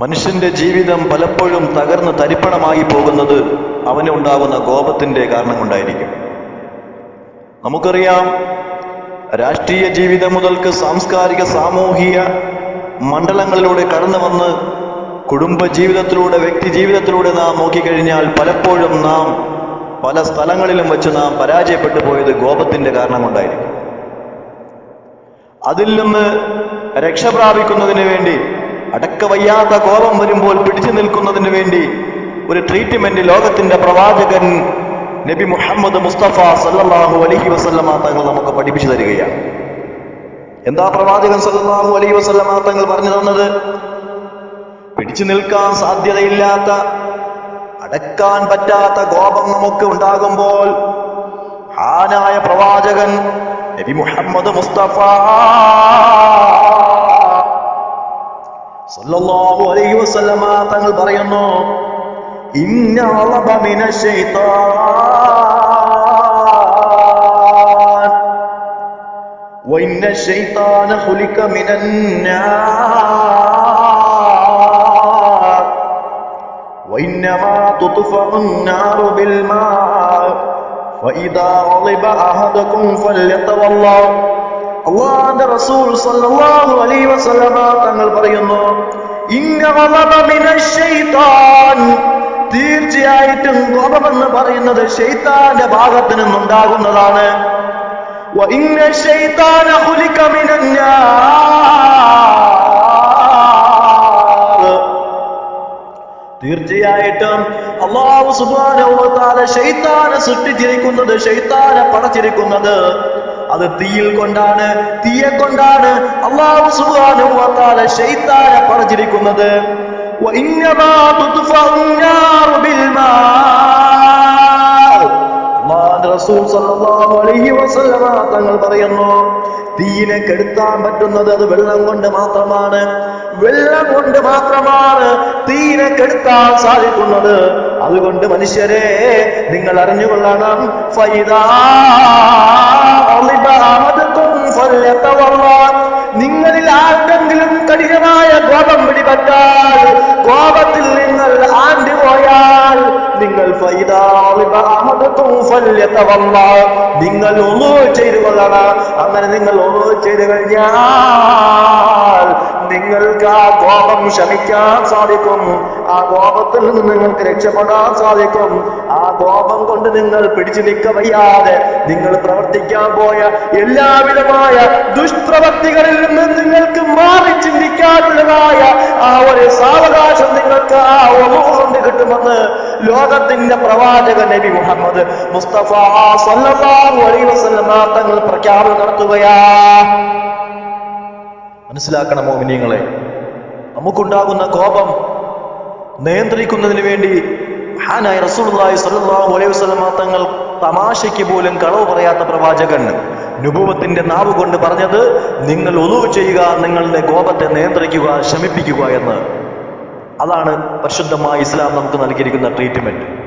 മനുഷ്യന്റെ ജീവിതം പലപ്പോഴും തകർന്ന് തരിപ്പണമായി പോകുന്നത് അവനുണ്ടാകുന്ന കോപത്തിന്റെ കാരണം കൊണ്ടായിരിക്കും. നമുക്കറിയാം രാഷ്ട്രീയ ജീവിതം മുതൽക്ക് സാംസ്കാരിക സാമൂഹിക മണ്ഡലങ്ങളിലൂടെ കടന്നു വന്ന് കുടുംബ ജീവിതത്തിലൂടെ വ്യക്തി ജീവിതത്തിലൂടെ നാം നോക്കിക്കഴിഞ്ഞാൽ പലപ്പോഴും നാം പല സ്ഥലങ്ങളിലും വെച്ച് നാം പരാജയപ്പെട്ടു പോയത് കോപത്തിന്റെ കാരണം കൊണ്ടായിരിക്കും. അതിൽ നിന്ന് രക്ഷ പ്രാപിക്കുന്നതിന് വേണ്ടി അടക്കവയ്യാത്ത കോപം വരുമ്പോൾ പിടിച്ചു നിൽക്കുന്നതിന് വേണ്ടി ഒരു ട്രീറ്റ്മെന്റ് ലോകത്തിന്റെ പ്രവാചകൻ നബി മുഹമ്മദ് മുസ്തഫ സല്ലാഹു അലഹി വസല്ലമ തങ്ങൾ നമുക്ക് പഠിപ്പിച്ചു തരികയാണ്. എന്താ പ്രവാചകൻ സല്ലാഹു അലഹി വസല്ലമ തങ്ങൾ പറഞ്ഞു തന്നത്? പിടിച്ചു നിൽക്കാൻ സാധ്യതയില്ലാത്ത അടക്കാൻ പറ്റാത്ത കോപം നമുക്ക് ഉണ്ടാകുമ്പോൾ ആനായ പ്രവാചകൻ നബി മുഹമ്മദ് മുസ്തഫ സല്ലല്ലാഹു അലൈഹി വസല്ലമ തങ്ങൾ പറയുന്നു ഇന്ന അളബ മിന ശൈത്താൻ وإن الشيطان خلق من النار وإنما تطفأ النار بالماء فإذا غضب أحدكم فليتولى അള്ളാന്റെ റസൂൽ സല്ലല്ലാഹു അലൈഹി വസല്ലമ തങ്ങൾ പറയുന്നു തീർച്ചയായിട്ടും കോപമെന്ന് പറയുന്നത് ഷെയ്ത്താന്റെ ഭാഗത്ത് നിന്നുണ്ടാകുന്നതാണ്. തീർച്ചയായിട്ടും അള്ളാഹു സുബാന ഷെയ്ത്താനെ സൃഷ്ടിച്ചിരിക്കുന്നത് ഷെയ്ത്താനെ പടച്ചിരിക്കുന്നത് അത് തീയിൽ കൊണ്ടാണ് തീയെ കൊണ്ടാണ് അള്ളാഹു സുബാനു വാല ഷെയ്ത്താനെ പറഞ്ഞിരിക്കുന്നത്. തങ്ങൾ പറയുന്നു തീയിനെ കെടുത്താൻ പറ്റുന്നത് അത് വെള്ളം കൊണ്ട് മാത്രമാണ്. വെള്ളം കൊണ്ട് മാത്രമാണ് തീയിനെ കെടുത്താൻ സാധിക്കുന്നത്. അതുകൊണ്ട് മനുഷ്യരെ നിങ്ങൾ അറിഞ്ഞുകൊള്ളണം. ഫൈദാ പിടിപെട്ടാൽ കോപത്തിൽ നിങ്ങൾ ആണ്ടുപോയാൽ നിങ്ങൾ ഫൈദാ ഗളിബ അഹദുക്കും നിങ്ങൾ ഒന്നു ചെയ്തു കൊള്ളണം. അങ്ങനെ നിങ്ങൾ ഒന്നു ചെയ്തു കഴിഞ്ഞാൽ നിങ്ങൾക്ക് ആ കോപം ശമിക്കാൻ സാധിക്കും. ആ കോപത്തിൽ നിന്ന് നിങ്ങൾക്ക് രക്ഷപ്പെടാൻ സാധിക്കും. ആ കോപം കൊണ്ട് നിങ്ങൾ പിടിച്ചു നിൽക്ക വയ്യാതെ നിങ്ങൾ പ്രവർത്തിക്കാൻ പോയ എല്ലാവിധമായ ദുഷ്പ്രവർത്തികളിൽ നിന്ന് കൊണ്ട് കിട്ടുമെന്ന് ലോകത്തിന്റെ പ്രവാചക നബി മുഹമ്മദ് മുസ്തഫ തങ്ങൾ പ്രഖ്യാപനം നടത്തുകയാ. മനസ്സിലാക്കണം മോമിനിയങ്ങളെ നമുക്കുണ്ടാകുന്ന കോപം നിയന്ത്രിക്കുന്നതിന് വേണ്ടി ഹാനായി റസൂലുള്ളാഹി സ്വല്ലല്ലാഹു അലൈഹി വസല്ലമ തങ്ങൾ തമാശയ്ക്ക് പോലും കളവ് പറയാത്ത പ്രവാചകൻ നുഭവത്തിന്റെ നാവ് കൊണ്ട് പറഞ്ഞത് നിങ്ങൾ ഒതുവ് ചെയ്യുക നിങ്ങളുടെ കോപത്തെ നിയന്ത്രിക്കുക ശമിപ്പിക്കുക എന്ന്. അതാണ് പരിശുദ്ധമായ ഇസ്ലാം നമുക്ക് നൽകിയിരിക്കുന്ന ട്രീറ്റ്മെന്റ്